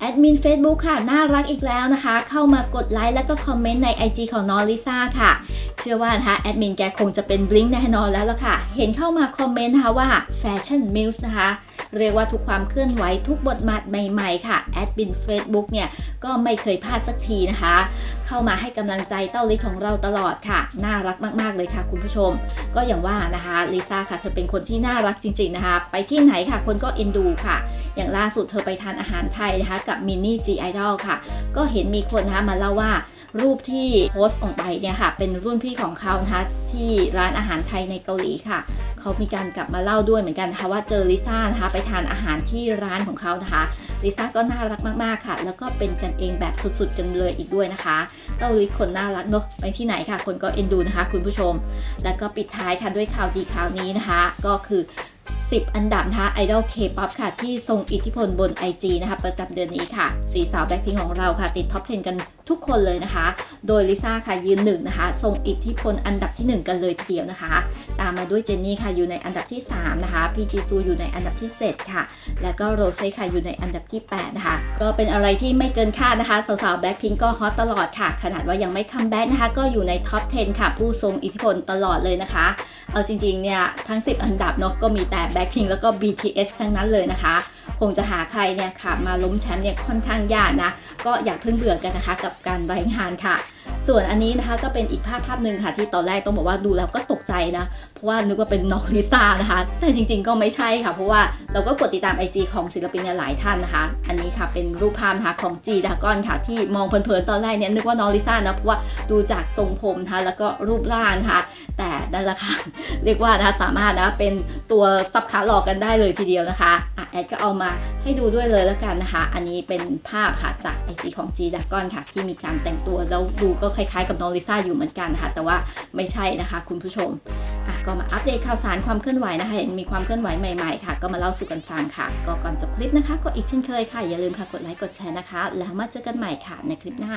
แอดมิน Facebook ค่ะ น่ารักอีกแล้วนะคะ เข้ามากดไลค์แล้วก็คอมเมนต์ใน IG ของน้องลิซ่าค่ะ เชื่อว่านะคะแอดมินแกคงจะเป็นบลิงแน่นอนแล้วล่ะค่ะ เห็นเข้ามาคอมเมนต์นะคะว่าแฟชั่นมิลส์นะคะ เรียกว่าทุกความเคลื่อนไหวทุกบทบาทใหม่ๆ ค่ะแอดมิน Facebook เนี่ยก็ไม่เคยพลาดสักทีนะคะ เข้ามาให้กำลังใจเต้าลิของเราตลอดค่ะ น่ารักมากๆเลยค่ะคุณผู้ชม ก็อย่างว่านะคะลิซ่าค่ะเธอเป็นคนที่น่ารักจริง ๆนะคะ ไปที่ไหนค่ะคนก็เอ็นดูค่ะ อย่างล่าสุดเธอไปทานอาหารไทยนะคะ กับมินนี่จีไอดอลค่ะ ก็เห็นมีคนนะคะมาเล่าว่ารูปที่โพสต์ออกไปเนี่ยค่ะ เป็นรุ่นพี่ของเขานะคะที่ร้านอาหารไทยในเกาหลีค่ะ เขามีการกลับมาเล่าด้วยเหมือนกันนะคะว่าเจอลิซ่านะคะไปทานอาหารที่ร้านของเขานะคะลิซ่าก็น่ารักมากๆค่ะ แล้วก็เป็นกันเองแบบสุดๆกันเลยอีกด้วยนะคะเต้าลิคนน่ารักเนอะไปที่ไหนค่ะ คนก็เอ็นดูนะคะ คุณผู้ชม แล้วก็ปิดท้ายค่ะด้วยข่าวดีข่าวนี้นะคะ ก็คือ 10 อันดับนะคะไอดอลเคป๊อปค่ะ ที่ทรงอิทธิพลบน IG นะคะ ประจำเดือนนี้ค่ะ สีสาวแบ็คพิงของเราค่ะ ติดท็อป 10 กัน ทุกคนเลยนะคะ โดยลิซ่าค่ะยืนหนึ่งนะคะทรงอิทธิพลอันดับที่ 1 กันเลยทีเดียวนะคะ ตามมาด้วยเจนนี่ค่ะอยู่ในอันดับที่ 3 นะคะพีจีซูอยู่ในอันดับที่ 7 ค่ะ แล้วก็โรเซ่ค่ะอยู่ในอันดับที่ 8 นะคะ ก็เป็นอะไรที่ไม่เกินคาดนะคะ สาวๆแบ็คพิงก็ฮอตตลอดค่ะ ขนาดว่ายังไม่คัมแบ็กนะคะ ก็อยู่ในท็อป 10 ค่ะ ผู้ทรงอิทธิพลตลอดเลยนะคะ เอาจริงๆเนี่ยทั้ง 10 อันดับเนาะก็มีแต่ Blackpink แล้วก็ BTS ทั้งนั้นเลยนะคะคงจะหาใครเนี่ยค่ะมาล้มแชมป์เนี่ยค่อนข้างยากนะ ก็อย่าเพิ่งเบื่อกันนะคะกับการรายงานค่ะ ส่วนอันนี้นะคะก็เป็นอีกภาพภาพหนึ่งค่ะ ที่ตอนแรกต้องบอกว่าดูแล้วก็ตกใจนะ เพราะว่านึกว่าเป็นน้องลิซ่านะคะ แต่จริงๆก็ไม่ใช่ค่ะ เพราะว่าเราก็กดติดตาม IG ของศิลปินหลายท่านนะคะ อันนี้ค่ะเป็นรูปภาพนะคะของจีดากอนค่ะ ที่มองเพลินๆตอนแรกเนี่ยนึกว่าน้องลิซ่านะเพราะว่าดูจากทรงผมนะคะแล้วก็รูปร่างนะคะแต่นั่นแหละค่ะเรียกว่านะคะสามารถนะเป็น ตัวซับขาหลอกกันได้เลยทีเดียวนะคะอะแอดก็เอามาให้ดูด้วยเลยแล้วกันนะคะ อันนี้เป็นภาพค่ะจากไอจีของ G d a g o n ค่ะ ที่มีการแต่งตัวแล้วดูก็คล้ายๆกับน้องลิซ่าอยู่เหมือนกันนะคะแต่ว่าไม่ใช่นะคะ คุณผู้ชมอะก็มาอัปเดตข่าวสารความเคลื่อนไหวนะคะเห็นมีความเคลื่อนไหวใหม่ๆค่ะ ก็มาเล่าสู่กันฟังค่ะ ก็ก่อนจบคลิปนะคะ ก็อีกเช่นเคยค่ะอย่าลืมค่ะกดไลค์กดแชร์นะคะ แล้วมาเจอกันใหม่ค่ะในคลิปหน้า